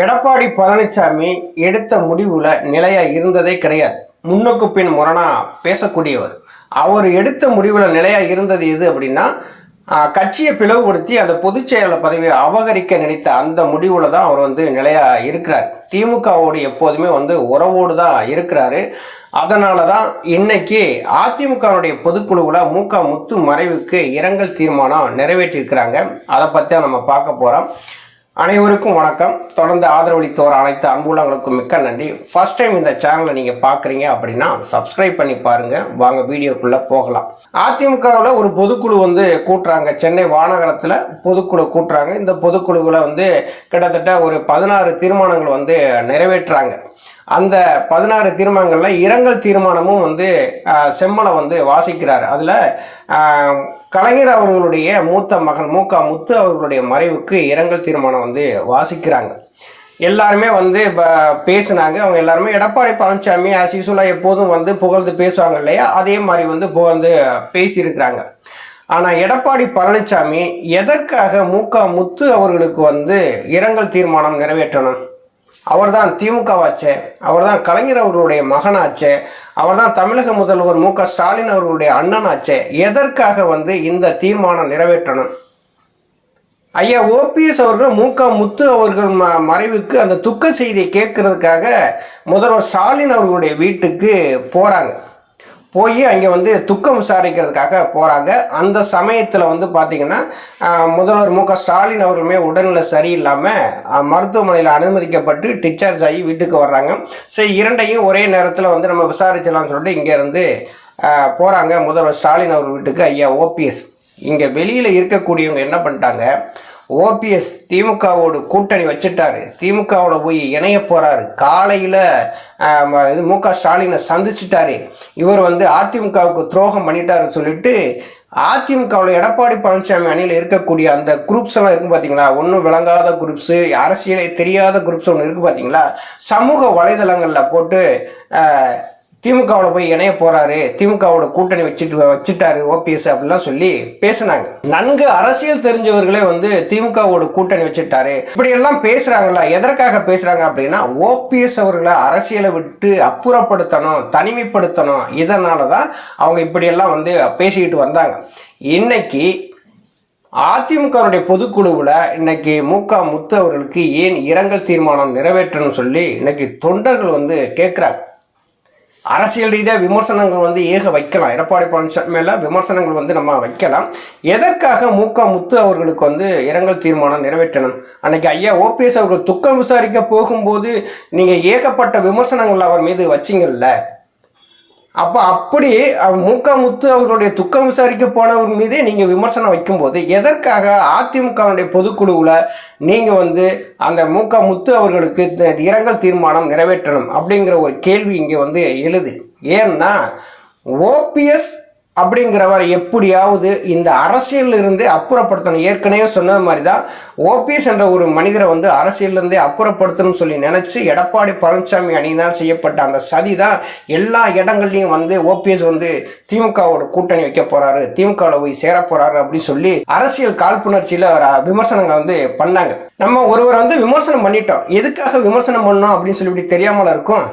எடப்பாடி பழனிசாமி எடுத்த முடிவுல நிலையா இருந்ததே கிடையாது. முன்னுக்கு பின் முரணா பேசக்கூடியவர். அவர் எடுத்த முடிவுல நிலையா இருந்தது எது அப்படின்னா கட்சியை பிளவுபடுத்தி அந்த பொதுச் செயலாளர் பதவியை அபகரிக்க நினைத்த அந்த முடிவுல தான் அவர் வந்து நிலையா இருக்கிறார். திமுகவோடு எப்போதுமே வந்து உறவோடு தான் இருக்கிறாரு. அதனால தான் இன்னைக்கு அதிமுகவுடைய பொதுக்குழுவில் மு க முத்து மறைவுக்கு இரங்கல் தீர்மானம் நிறைவேற்றியிருக்கிறாங்க. அதை பற்றி தான் நம்ம பார்க்க போகிறோம் அனைவருக்கும் வணக்கம். தொடர்ந்து ஆதரவளித்தோர் அனைத்து அன்புள்ளங்களுக்கும் மிக்க நன்றி. ஃபஸ்ட் டைம் இந்த சேனலை நீங்கள் பார்க்குறீங்க அப்படின்னா சப்ஸ்கிரைப் பண்ணி பாருங்கள் வாங்க வீடியோக்குள்ளே போகலாம். அதிமுகவில் ஒரு பொதுக்குழு வந்து கூட்டுறாங்க. சென்னை வானகரத்தில் பொதுக்குழு கூட்டுறாங்க. இந்த பொதுக்குழுவில் வந்து கிட்டத்தட்ட ஒரு பதினாறு தீர்மானங்கள் வந்து நிறைவேற்றுறாங்க. அந்த பதினாறு தீர்மானங்களில் இரங்கல் தீர்மானமும் வந்து செம்மலை வந்து வாசிக்கிறார். அதில் கலைஞர் அவர்களுடைய மூத்த மகன் மு முத்து அவர்களுடைய மறைவுக்கு இரங்கல் தீர்மானம் வந்து வாசிக்கிறாங்க. எல்லாருமே வந்து இப்போ பேசுனாங்க. அவங்க எல்லாருமே எடப்பாடி பழனிசாமி as எப்போதும் வந்து புகழ்ந்து பேசுவாங்க இல்லையா? அதே மாதிரி வந்து புகழ்ந்து பேசியிருக்கிறாங்க. ஆனால் எடப்பாடி பழனிசாமி எதற்காக மு முத்து அவர்களுக்கு வந்து இரங்கல் தீர்மானம் நிறைவேற்றணும்? அவர்தான் திமுகவாச்சே அவர்தான் கலைஞர் அவர்களுடைய மகனாச்சே அவர்தான் தமிழக முதல்வர் மு க ஸ்டாலின் அவர்களுடைய அண்ணனாச்சே எதற்காக வந்து இந்த தீர்மானம் நிறைவேற்றணும்? ஐயா ஓபிஎஸ் அவர்கள் மு க முத்து அவர்கள் ம மறைவுக்கு அந்த துக்க செய்தியை கேட்கறதுக்காக முதல்வர் ஸ்டாலின் அவர்களுடைய வீட்டுக்கு போகிறாங்க போய் அங்கே வந்து துக்கம் விசாரிக்கிறதுக்காக போகிறாங்க அந்த சமயத்தில் வந்து பார்த்திங்கன்னா முதல்வர் மு க ஸ்டாலின் அவர்களுமே உடல்நிலை சரியில்லாமல் மருத்துவமனையில் அனுமதிக்கப்பட்டு டிஸ்சார்ஜ் ஆகி வீட்டுக்கு வர்றாங்க. சரி இரண்டையும் ஒரே நேரத்தில் வந்து நம்ம விசாரிச்சலாம்னு சொல்லிட்டு இங்கேருந்து போகிறாங்க முதல்வர் ஸ்டாலின் அவர்கள் வீட்டுக்கு. ஐயா ஓபிஎஸ் இங்கே வெளியில் இருக்கக்கூடியவங்க என்ன பண்ணிட்டாங்க? ஓபிஎஸ் திமுகவோடு கூட்டணி வச்சுட்டாரு. திமுகவோட போய் இணைய போகிறாரு காலையில் இது மு க ஸ்டாலினை சந்திச்சிட்டாரு. இவர் வந்து அதிமுகவுக்கு துரோகம் பண்ணிட்டாருன்னு சொல்லிட்டு அதிமுகவில் எடப்பாடி பழனிசாமி அணியில் இருக்கக்கூடிய அந்த குரூப்ஸ் எல்லாம் இருக்கு பார்த்தீங்களா ஒன்றும் விளங்காத குரூப்ஸு அரசியலே தெரியாத குரூப்ஸ் ஒன்று இருக்குது பார்த்தீங்களா சமூக வலைதளங்களில் போட்டு திமுகவில் போய் இணைய போறாரு. திமுகவோட கூட்டணி வச்சுட்டு வச்சுட்டாரு ஓபிஎஸ் அப்படிலாம் சொல்லி பேசுனாங்க. நன்கு அரசியல் தெரிஞ்சவர்களே வந்து திமுகவோட கூட்டணி வச்சுட்டாரு. இப்படி எல்லாம் பேசுறாங்களா எதற்காக பேசுறாங்க அப்படின்னா ஓபிஎஸ் அவர்களை அரசியலை விட்டு அப்புறப்படுத்தணும் தனிமைப்படுத்தணும். இதனால தான் அவங்க இப்படியெல்லாம் வந்து பேசிக்கிட்டு வந்தாங்க. இன்னைக்கு அதிமுகவுடைய பொதுக்குழுவில் இன்னைக்கு மு க முத்து அவர்களுக்கு ஏன் இரங்கல் தீர்மானம் நிறைவேற்றணும்னு சொல்லி இன்னைக்கு தொண்டர்கள் வந்து கேட்குறாங்க அரசியல் ரீதியாக விமர்சனங்கள் வந்து ஏக வைக்கலாம். எடப்பாடி பழனிசாமி மேலே விமர்சனங்கள் வந்து நம்ம வைக்கலாம். எதற்காக மு க முத்து அவர்களுக்கு வந்து இரங்கல் தீர்மானம் நிறைவேற்றணும்? அன்னைக்கு ஐயா ஓபிஎஸ் அவர்கள் துக்கம் விசாரிக்க போகும்போது நீங்கள் ஏகப்பட்ட விமர்சனங்கள் அவர் மீது வச்சிங்கல்ல? அப்போ அப்படி மு க முத்து அவர்களுடைய துக்கம் விசாரிக்க போனவர் மீதே நீங்கள் விமர்சனம் வைக்கும்போது எதற்காக அதிமுகவுடைய பொதுக்குழுவில் நீங்கள் வந்து அந்த மு க முத்து அவர்களுக்கு இந்த இரங்கல் தீர்மானம் நிறைவேற்றணும் அப்படிங்கிற ஒரு கேள்வி இங்கே வந்து எழுது. ஏன்னா ஓபிஎஸ் அப்படிங்கிறவர் எப்படியாவது இந்த அரசியலில் இருந்து அப்புறப்படுத்தணும். ஏற்கனவே சொன்னது மாதிரி தான் ஓபிஎஸ் என்ற ஒரு மனிதரை வந்து அரசியலிருந்தே அப்புறப்படுத்தணும்னு சொல்லி நினச்சி எடப்பாடி பழனிசாமி அணியினால் செய்யப்பட்ட அந்த சதி தான் எல்லா இடங்கள்லையும் வந்து ஓபிஎஸ் வந்து திமுகவோட கூட்டணி வைக்க போகிறாரு திமுகவில் போய் சேர போகிறாரு அப்படின்னு சொல்லி அரசியல் காழ்ப்புணர்ச்சியில் விமர்சனங்களை வந்து பண்ணாங்க. நம்ம ஒருவர் வந்து விமர்சனம் பண்ணிட்டோம். எதுக்காக விமர்சனம் பண்ணோம் அப்படின்னு சொல்லி இப்படி தெரியாமல் இருக்கும்?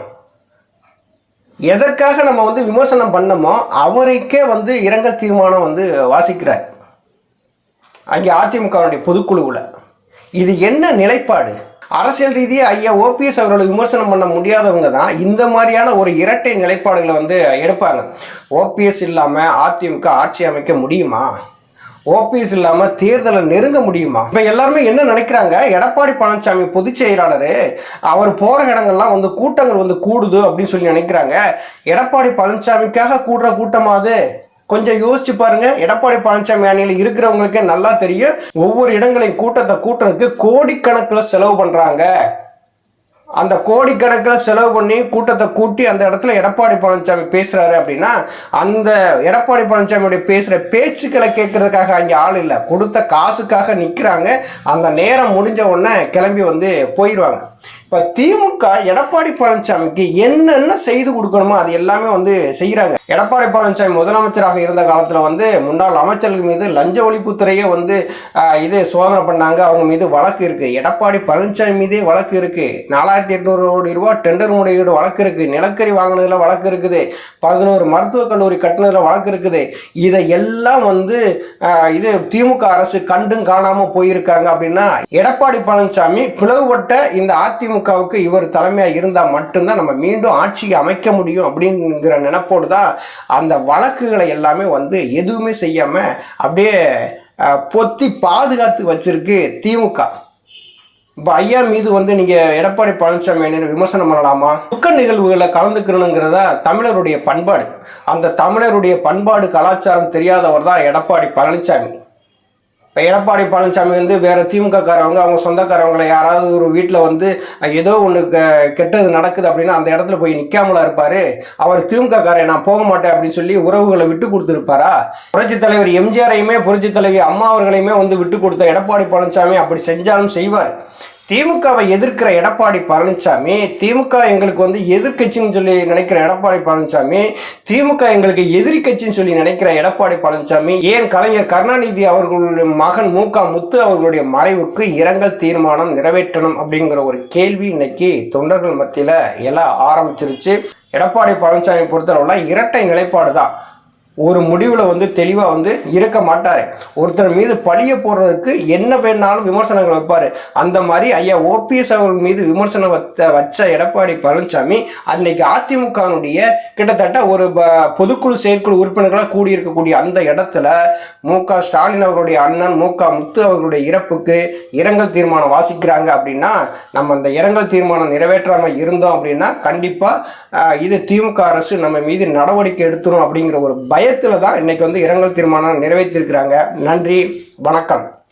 எதற்காக நம்ம வந்து விமர்சனம் பண்ணமோ அவருக்கே வந்து இரங்கல் தீர்மானம் வந்து வாசிக்கிறார். அங்கே அதிமுகவுடைய பொதுக்குழுவில். இது என்ன நிலைப்பாடு? அரசியல் ரீதியாக ஐயா ஓபிஎஸ் அவர்களை விமர்சனம் பண்ண முடியாதவங்க தான் இந்த மாதிரியான ஒரு இரட்டை நிலைப்பாடுகளை வந்து எடுப்பாங்க. ஓபிஎஸ் இல்லாமல் அதிமுக ஆட்சி அமைக்க முடியுமா? ஓபிஎஸ் இல்லாமல் தேர்தலை நெருங்க முடியுமா? இப்ப எல்லாருமே என்ன நினைக்கிறாங்க? எடப்பாடி பழனிசாமி பொதுச் செயலாளர் அவர் போகிற இடங்கள்லாம் வந்து கூட்டங்கள் வந்து கூடுது அப்படின்னு சொல்லி நினைக்கிறாங்க. எடப்பாடி பழனிசாமிக்காக கூடுற கூட்டமாது கொஞ்சம் யோசிச்சு பாருங்க. எடப்பாடி பழனிசாமி அணியில் இருக்கிறவங்களுக்கு நல்லா தெரியும். ஒவ்வொரு இடங்களையும் கூட்டத்தை கூட்டுறதுக்கு கோடிக்கணக்கில் செலவு பண்ணுறாங்க அந்த கோடிக்கணக்கில் செலவு பண்ணி கூட்டத்தை கூட்டி அந்த இடத்துல எடப்பாடி பழனிசாமி பேசுகிறாரு அப்படின்னா அந்த எடப்பாடி பழனிசாமியுடைய பேசுகிற பேச்சுக்களை கேட்குறதுக்காக அங்கே ஆள் இல்லை. கொடுத்த காசுக்காக நிற்கிறாங்க அந்த நேரம் முடிஞ்ச உடனே கிளம்பி வந்து போயிடுவாங்க இப்போ திமுக எடப்பாடி பழனிசாமிக்கு என்னென்ன செய்து கொடுக்கணுமோ அது எல்லாமே வந்து செய்கிறாங்க எடப்பாடி பழனிசாமி முதலமைச்சராக இருந்த காலத்தில் வந்து முன்னாள் அமைச்சர்கள் மீது லஞ்ச ஒழிப்புத்துறையே வந்து இது சோதனை பண்ணாங்க. அவங்க மீது வழக்கு இருக்குது எடப்பாடி பழனிசாமி மீதே வழக்கு இருக்குது நாலாயிரத்தி எட்நூறு கோடி ரூபா டெண்டர் முறையீடு வழக்கு இருக்குது நிலக்கரி வாங்கினதில் வழக்கு இருக்குது. பதினோரு மருத்துவக் கல்லூரி கட்டினதில் வழக்கு இருக்குது. இதை எல்லாம் வந்து இது திமுக அரசு கண்டும் காணாமல் போயிருக்காங்க அப்படின்னா எடப்பாடி பழனிசாமி பிளவுபட்ட இந்த அதிமுக திமுகவுக்கு இவர் தலைமையாக இருந்தால் மட்டும்தான் நம்ம மீண்டும் ஆட்சியை அமைக்க முடியும் அப்படிங்கிற நினைப்போடு தான் அந்த வழக்குகளை எல்லாமே வந்து எதுவுமே செய்யாமல் அப்படியே பொத்தி பாதுகாத்து வச்சிருக்கு திமுக. இப்போ ஐயா மீது வந்து நீங்கள் எடப்பாடி பழனிசாமி விமர்சனம் பண்ணலாமா? துக்க நிகழ்வுகளில் கலந்துக்கணுங்கிறத தமிழருடைய பண்பாடு. அந்த தமிழருடைய பண்பாடு கலாச்சாரம் தெரியாதவர் தான் எடப்பாடி பழனிசாமி. இப்போ எடப்பாடி பழனிசாமி வந்து வேறு திமுகக்காரவங்க அவங்க சொந்தக்காரவங்களை யாராவது ஒரு வீட்டில் வந்து ஏதோ ஒன்று கெட்டது நடக்குது அப்படின்னா அந்த இடத்துல போய் நிற்காமலா இருப்பார். அவர் திமுகக்காரை நான் போக மாட்டேன் அப்படின்னு சொல்லி உறவுகளை விட்டு கொடுத்துருப்பாரா? புரட்சி தலைவர் எம்ஜிஆரையுமே புரட்சி தலைவி அம்மா அவர்களையுமே வந்து விட்டு கொடுத்த எடப்பாடி பழனிசாமி அப்படி செஞ்சாலும் செய்வார். திமுகவை எதிர்க்கிற எடப்பாடி பழனிசாமி திமுக எங்களுக்கு வந்து எதிர்க்கட்சின்னு சொல்லி நினைக்கிற எடப்பாடி பழனிசாமி திமுக எங்களுக்கு எதிரி கட்சின்னு சொல்லி நினைக்கிற எடப்பாடி பழனிசாமி ஏன் கலைஞர் கருணாநிதி அவர்களுடைய மகன் மு க முத்து அவர்களுடைய மறைவுக்கு இரங்கல் தீர்மானம் நிறைவேற்றணும் அப்படிங்கிற ஒரு கேள்வி இன்னைக்கு தொண்டர்கள் மத்தியில் எல்லாம் ஆரம்பிச்சிருச்சு. எடப்பாடி பழனிசாமி பொறுத்தளவுல இரட்டை நிலைப்பாடு தான் ஒரு முடிவில் வந்து தெளிவாக வந்து இருக்க மாட்டார். ஒருத்தர் மீது பழிய போடுறதுக்கு என்ன வேணாலும் விமர்சனங்கள் வைப்பார். அந்த மாதிரி ஐயா ஓபிஎஸ் அவர்கள் மீது விமர்சனம் வச்ச வச்ச எடப்பாடி பழனிசாமி அன்னைக்கு அதிமுகனுடைய கிட்டத்தட்ட ஒரு ப- பொதுக்குழு செயற்குழு உறுப்பினர்களாக கூடியிருக்கக்கூடிய அந்த இடத்துல மு க ஸ்டாலின் அவருடைய அண்ணன் மு க முத்து அவர்களுடைய இறப்புக்கு இரங்கல் தீர்மானம் வாசிக்கிறாங்க அப்படின்னா நம்ம அந்த இரங்கல் தீர்மானம் நிறைவேற்றாமல் இருந்தோம் அப்படின்னா கண்டிப்பாக இது திமுக அரசு நம்ம மீது நடவடிக்கை எடுத்துரும் அப்படிங்கிற ஒரு பயத்தில் தான் இன்னைக்கு வந்து இரங்கல் தீர்மானம் நிறைவேற்றியிருக்கிறாங்க நன்றி வணக்கம்.